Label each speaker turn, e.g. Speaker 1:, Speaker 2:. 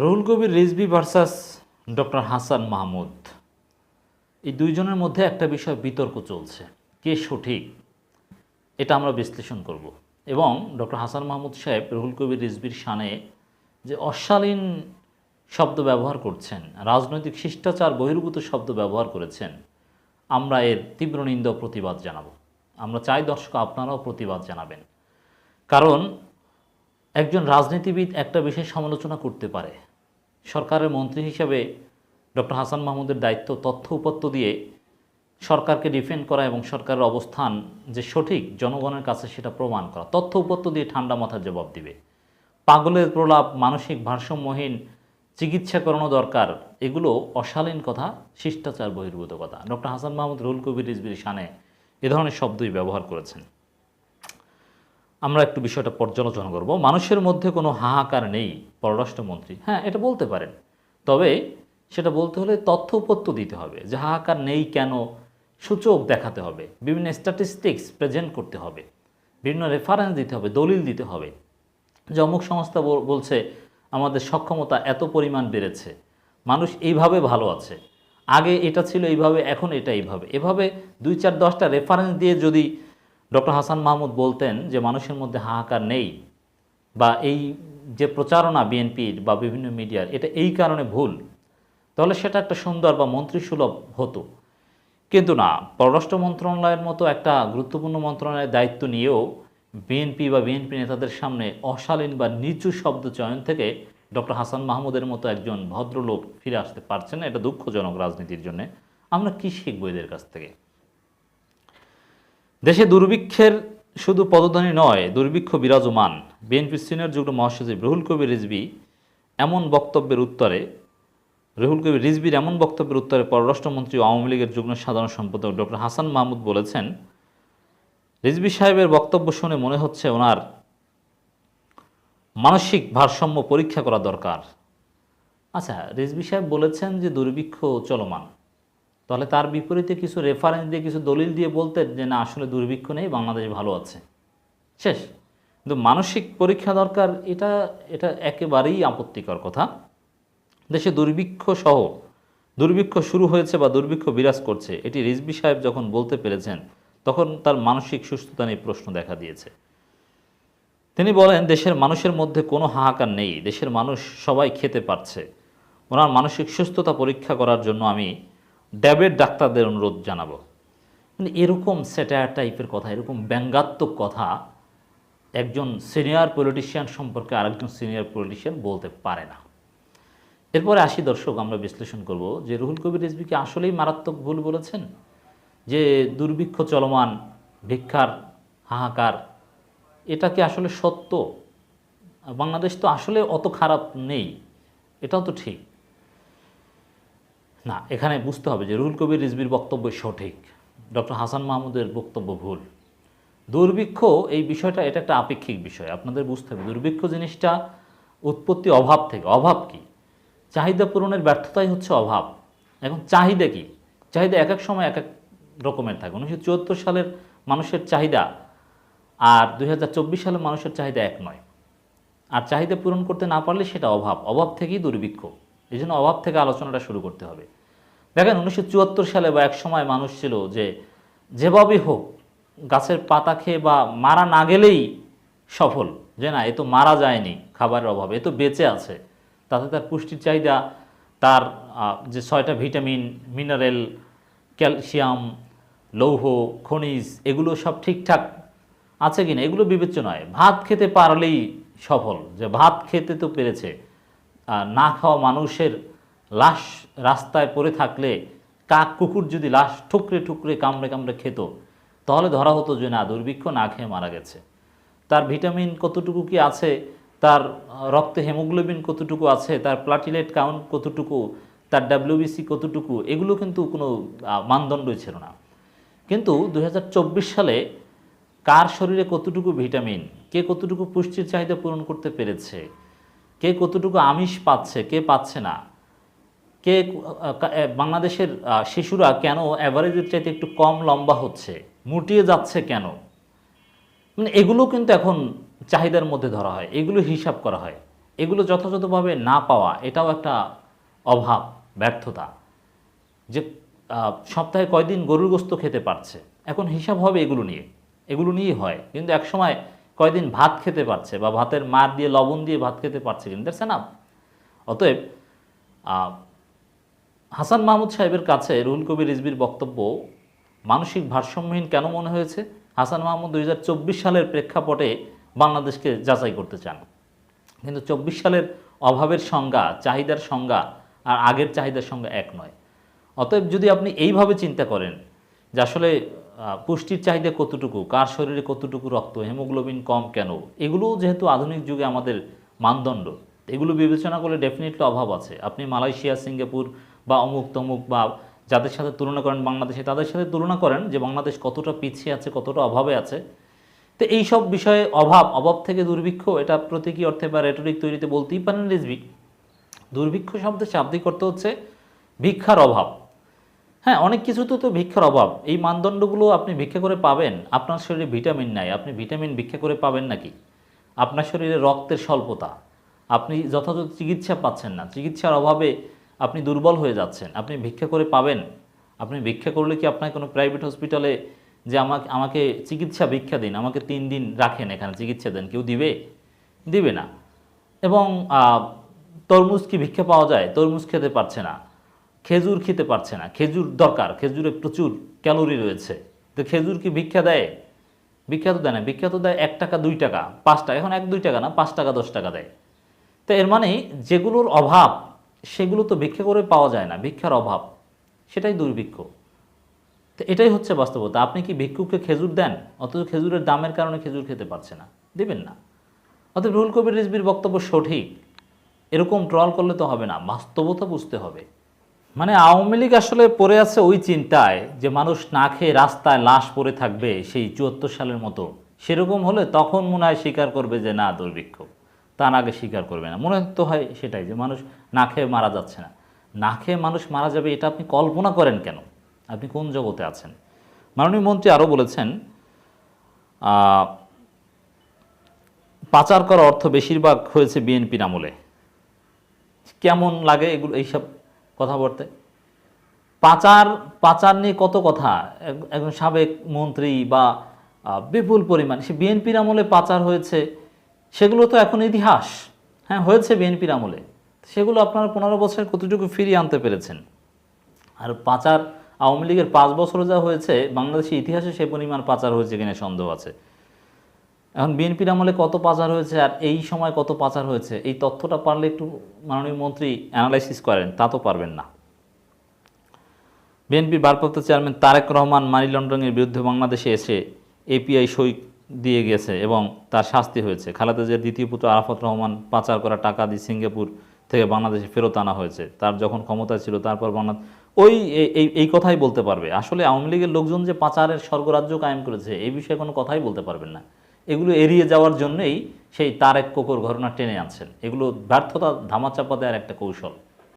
Speaker 1: Ruhul Kabir, Rizvi versus, doctor Hasan Mahmud. এই দুইজনের মধ্যে একটা বিষয় বিতর্ক চলছে। কে সঠিক? এটা আমরা বিশ্লেষণ করব। এবং ডক্টর হাসান মাহমুদ সাহেব, রুহুল কবির, রিজভির শানে যে অশালীন শব্দ ব্যবহার করছেন, রাজনৈতিক শিষ্টাচার, বহির্ভূত শব্দ ব্যবহার করেছেন, আমরা এর তীব্র নিন্দ প্রতিবাদ জানাব। আমরা চাই দর্শক আপনারাও প্রতিবাদ জানাবেন। কারণ একজন রাজনীতিবিদ একটা বিষয়ে সমালোচনা করতে পারে। সরকারের মন্ত্রী হিসাবে ডক্টর হাসান মাহমুদের দায়িত্ব, তথ্য উপাত্ত দিয়ে সরকারকে ডিফেন্ড করা এবং সরকারের অবস্থান যে সঠিক, জনগণের কাছে সেটা প্রমাণ করা। তথ্য উপাত্ত দিয়ে ঠান্ডা মাথার জবাব দিবে। পাগলের প্রলাপ, মানসিক ভারসাম্যহীন, চিকিৎসা করানো দরকার, এগুলো অশালীন কথা, শিষ্টাচার, বহির্ভূত কথা। ডক্টর হাসান মাহমুদ রুল কবির রিজবির শানে এ ধরনের শব্দই ব্যবহার করেছেন। আমরা একটু বিষয়টা পর্যালোচনা করব। মানুষের মধ্যে কোনো হাহাকার নেই, পররাষ্ট্রমন্ত্রী। হ্যাঁ এটা বলতে পারেন। তবে সেটা বলতে হলে তথ্য উপত্য দিতে হবে। যে হাহাকার নেই কেন, সূচক দেখাতে হবে। বিভিন্ন স্ট্যাটিস্টিক্স প্রেজেন্ট করতে হবে। বিভিন্ন রেফারেন্স দিতে হবে, দলিল দিতে হবে। যে অমুক সংস্থা বলছে, আমাদের সক্ষমতা এত পরিমাণ বেড়েছে। মানুষ এইভাবে ভালো আছে। আগে এটা ছিল, এইভাবে এখন এটা এইভাবে। এভাবে দুই চার দশটা রেফারেন্স দিয়ে যদি ডক্টর হাসান মাহমুদ বলতেন যে মানুষের মধ্যে হাহাকার নেই বা এই যে প্রচারণা বিএনপির বা বিভিন্ন মিডিয়ার, এটা এই কারণে ভুল। তাহলে সেটা একটা সুন্দর বা মন্ত্রীসুলভ হতো। কিন্তু না, পররাষ্ট্র মন্ত্রণালয়ের মতো একটা গুরুত্বপূর্ণ মন্ত্রণালয়ের দায়িত্ব নিয়েও বিএনপি বা বিএনপি নেতাদের সামনে অশালীন বা নিচু শব্দ চয়ন থেকে ডক্টর হাসান মাহমুদের মতো একজন ভদ্রলোক ফিরে আসতে পারছেন এটা দুঃখজনক রাজনীতির জন্য। আমরা কি শিখব এদের কাছ থেকে? দেশে দুর্ভিক্ষের শুধু পদধ্বনি নয়, দুর্ভিক্ষ বিরাজমান। বিএনপি সিনিয়র যুগ্ম মহাসচিব রুহুল কবির রিজভি এমন বক্তব্যের উত্তরে, রুহুল কবির রিজভির এমন বক্তব্যের উত্তরে পররাষ্ট্রমন্ত্রী আওয়ামী লীগের যুগ্ম সাধারণ সম্পাদক ডক্টর হাসান মাহমুদ বলেছেন, রিজভি সাহেবের বক্তব্য শুনে মনে হচ্ছে ওনার মানসিক ভারসাম্য পরীক্ষা করা দরকার। আচ্ছা রিজভি সাহেব বলেছেন যে দুর্ভিক্ষ চলমান। তাহলে তার বিপরীতে কিছু রেফারেন্স দিয়ে, কিছু দলিল দিয়ে বলতেন যে, না, আসলে দুর্ভিক্ষ নেই, বাংলাদেশ ভালো আছে। শেষ। কিন্তু মানসিক পরীক্ষা দরকার, এটা এটা একেবারেই আপত্তিকর কথা। দেশে দুর্ভিক্ষ সহ, দুর্ভিক্ষ শুরু হয়েছে বা দুর্ভিক্ষ বিরাজ করছে, এটি রিজবি সাহেব যখন বলতে পেরেছেন, তখন তার মানসিক সুস্থতা নিয়ে প্রশ্ন দেখা দিয়েছে। তিনি বলেন, দেশের মানুষের মধ্যে কোনো হাহাকার নেই, দেশের মানুষ সবাই খেতে পারছে। ওনার মানসিক সুস্থতা পরীক্ষা করার জন্য আমি ড্যাবের ডাক্তারদের অনুরোধ জানাব। মানে এরকম স্যাটায়ার টাইপের কথা, এরকম ব্যঙ্গাত্মক কথা একজন সিনিয়র পলিটিশিয়ান সম্পর্কে আরেকজন সিনিয়র পলিটিশিয়ান বলতে পারে না। এরপরে আসি দর্শক, আমরা বিশ্লেষণ করব যে রুহুল কবির রিজভি কি আসলেই মারাত্মক ভুল বলেছেন? যে দুর্ভিক্ষ চলমান, ভিক্ষার হাহাকার, এটা কি আসলে সত্য? বাংলাদেশ তো আসলে অত খারাপ নেই, এটাও তো ঠিক। না, এখানে বুঝতে হবে যে রুহুল কবির রিজবির বক্তব্য সঠিক। ডক্টর হাসান মাহমুদের বক্তব্য ভুল। দুর্ভিক্ষ, এই বিষয়টা, এটা একটা আপেক্ষিক বিষয়। আপনাদের বুঝতে হবে, দুর্ভিক্ষ জিনিসটা উৎপত্তি অভাব থেকে। অভাব কি? চাহিদা পূরণের ব্যর্থতাই হচ্ছে অভাব। এখন চাহিদা কি? চাহিদা এক এক সময় এক এক রকমের থাকে। উনিশশো চুয়াত্তর সালের মানুষের চাহিদা আর দুই সালের মানুষের চাহিদা এক নয়। আর চাহিদা পূরণ করতে না পারলে সেটা অভাব। অভাব থেকেই দুর্ভিক্ষ। এই জন্য অভাব থেকে আলোচনাটা শুরু করতে হবে। দেখেন, উনিশশো চুয়াত্তর সালে বা এক সময় মানুষ ছিল যে যেভাবে হোক, গাছের পাতা খেয়ে বা মারা না গেলেই সফল। যে না, এ তো মারা যায়নি খাবারের অভাবে, এ তো বেঁচে আছে। তাতে তার পুষ্টির চাহিদা, তার যে ছয়টা ভিটামিন, মিনারেল, ক্যালসিয়াম, লৌহ, খনিজ, এগুলো সব ঠিকঠাক আছে কিনা, এগুলো বিবেচ্য নয়। ভাত খেতে পারলেই সফল। যে ভাত খেতে তো পেরেছে না খাওয়া মানুষের লাশ রাস্তায় পড়ে থাকলে কাক কুকুর যদি লাশ ঠুকরে ঠুকরে কামড়ে কামড়ে খেত, তাহলে ধরা হতো যে না, দুর্ভিক্ষ না খেয়ে মারা গেছে। তার ভিটামিন কতটুকু কি আছে? তার রক্তে হেমোগ্লোবিন কতটুকু আছে? তার প্লাটিলেট কাউন্ট কতটুকু? তার ডাব্লিউবিসি কতটুকু? এগুলো কিন্তু কোনো মানদণ্ডই ছিল না। কিন্তু দু হাজার চব্বিশ সালে কার শরীরে কতটুকু ভিটামিন, কে কতটুকু পুষ্টির চাহিদা পূরণ করতে পেরেছে কে কতটুকু আমিষ পাচ্ছে, কে পাচ্ছে না? কে বাংলাদেশের শিশুরা কেন অ্যাভারেজের চাইতে একটু কম লম্বা হচ্ছে? মুটিয়ে যাচ্ছে কেন? মানে এগুলো কিন্তু এখন চাহিদার মধ্যে ধরা হয়, এগুলো হিসাব করা হয়। এগুলো যথাযথভাবে না পাওয়া, এটাও একটা অভাব, ব্যর্থতা। যে সপ্তাহে কয়দিন গরুর গোস্ত খেতে পারছে? এখন হিসাব হবে এগুলো নিয়ে, এগুলো নিয়েই হয়। কিন্তু একসময় কয়দিন ভাত খেতে পারছে বা ভাতের মার দিয়ে লবণ দিয়ে ভাত খেতে পারছে কিন্তু দ্যাটস না অতএব হাসান মাহমুদ সাহেবের কাছে রুহুল কবির রিজবির বক্তব্য মানসিক ভারসাম্যহীন কেন মনে হয়েছে? হাসান মাহমুদ দুই হাজার চব্বিশ সালের প্রেক্ষাপটে বাংলাদেশকে যাচাই করতে চান। কিন্তু চব্বিশ সালের অভাবের সংজ্ঞা, চাহিদার সংজ্ঞা আর আগের চাহিদার সংজ্ঞা এক নয়। অতএব যদি আপনি এইভাবে চিন্তা করেন যে আসলে পুষ্টির চাহিদা কতটুকু? কার শরীরে কতটুকু রক্ত? হেমোগ্লোবিন কম কেন? এগুলো যেহেতু আধুনিক যুগে আমাদের মানদণ্ড, এগুলো বিবেচনা করলে ডেফিনেটলি অভাব আছে। আপনি মালয়েশিয়া, সিঙ্গাপুর বা অমুক তমুক বা যাদের সাথে তুলনা করেন, বাংলাদেশে তাদের সাথে তুলনা করেন যে বাংলাদেশ কতটা পিছিয়ে আছে, কতটা অভাবে আছে। তো এই সব বিষয়ে অভাব অভাব থেকে দুর্ভিক্ষ, এটা প্রতীকী অর্থে বা রেটরিক তৈরিতে বলতেই পারেন রিজবি দুর্ভিক্ষ শব্দের শাব্দিক অর্থ হচ্ছে ভিক্ষার অভাব। হ্যাঁ অনেক কিছুতে তো ভিক্ষার অভাব। এই মানদণ্ডগুলো আপনি ভিক্ষা করে পাবেন। আপনার শরীরে ভিটামিন নাই। আপনি ভিটামিন ভিক্ষা করে পাবেন নাকি? আপনার শরীরে রক্তের স্বল্পতা। আপনি যথাযথ চিকিৎসা পাচ্ছেন না। চিকিৎসার অভাবে আপনি দুর্বল হয়ে যাচ্ছেন। আপনি ভিক্ষা করে পাবেন। আপনি ভিক্ষা করলে কি আপনার কোনো প্রাইভেট হসপিটালে যে আমাকে আমাকে চিকিৎসা ভিক্ষা দিন, আমাকে তিন দিন রাখেন এখানে চিকিৎসা দেন, কেউ দিবে? দিবে না। এবং তরমুজ কি ভিক্ষা পাওয়া যায়? তরমুজ খেতে পারছে না। খেজুর খেতে পারছে না। খেজুর দরকার খেজুরে প্রচুর ক্যালোরি রয়েছে। তো খেজুর কি ভিক্ষা দেয়? বিখ্যাত দেয় না। ভিক্ষা তো দেয় এক টাকা, দুই টাকা, পাঁচ টাকা। এখন এক, দুই টাকা না, পাঁচ টাকা, দশ টাকা দেয়। তো এর মানে যেগুলোর অভাব, সেগুলো তো ভিক্ষা করে পাওয়া যায় না। ভিক্ষার অভাব, সেটাই দুর্ভিক্ষ। তো এটাই হচ্ছে বাস্তবতা। আপনি কি ভিক্ষুককে খেজুর দেন? অথচ খেজুরের দামের কারণে খেজুর খেতে পারছে না। দেবেন না। অতএব রুহুল কবির রিজবির বক্তব্য সঠিক। এরকম ট্রল করলে তো হবে না। বাস্তবতা বুঝতে হবে। মানে আওয়ামী লীগ আসলে পড়ে আছে ওই চিন্তায় যে মানুষ না খেয়ে রাস্তায় লাশ পড়ে থাকবে সেই চুয়াত্তর সালের মতো। সেরকম হলে তখন মনে হয় স্বীকার করবে যে না, দুর্ভিক্ষ। তার আগে স্বীকার করবে না। মনে তো হয় সেটাই যে মানুষ না খেয়ে মারা যাচ্ছে না। না খেয়ে মানুষ মারা যাবে এটা আপনি কল্পনা করেন কেন? আপনি কোন জগতে আছেন? মাননীয় মন্ত্রী আরও বলেছেন পাচার করা অর্থ বেশিরভাগ হয়েছে বিএনপির আমলে। কেমন লাগে এগুলো এইসব কথাবার্তা পাচার পাচার নিয়ে কত কথা? এক- একজন সাবেক মন্ত্রী বা বিপুল পরিমাণ, সে বিএনপির আমলে পাচার হয়েছে, সেগুলো তো এখন ইতিহাস। হ্যাঁ হয়েছে বিএনপির আমলে। সেগুলো আপনারা পনেরো বছর কতটুকু ফিরিয়ে আনতে পেরেছেন? আর পাচার, আওয়ামী লীগের পাঁচ বছরে যা হয়েছে বাংলাদেশের ইতিহাসে সে পরিমাণ পাচার হয়েছে কিনা সন্দেহ আছে। এখন বিএনপির আমলে কত পাচার হয়েছে আর এই সময় কত পাচার হয়েছে? এই তথ্যটা পারলে একটু মাননীয় মন্ত্রী অ্যানালাইসিস করেন, তা তো পারবেন না। বিএনপির ভারপ্রাপ্ত চেয়ারম্যান তারেক রহমান মানি লন্ডারিংয়ের বিরুদ্ধে বাংলাদেশে এসে এপিআই সই দিয়ে গেছে এবং তার শাস্তি হয়েছে। খালেদা জিয়ার দ্বিতীয় পুত্র আরাফাত রহমান পাচার করা টাকা দিয়ে সিঙ্গাপুর থেকে বাংলাদেশে ফেরত আনা হয়েছে। তার যখন ক্ষমতা ছিল, তারপর বাংলা ওই এই এই কথাই বলতে পারবে। আসলে আওয়ামী লীগের লোকজন যে পাচারের স্বর্গরাজ্য কায়েম করেছে, এই বিষয়ে কোনো কথাই বলতে পারবেন না। এগুলো এড়িয়ে যাওয়ার জন্যই সেই তারেক কোকর ঘটনা টেনে আনছেন। এগুলো ব্যর্থতা ধামাচাপা দেওয়ার একটা কৌশল।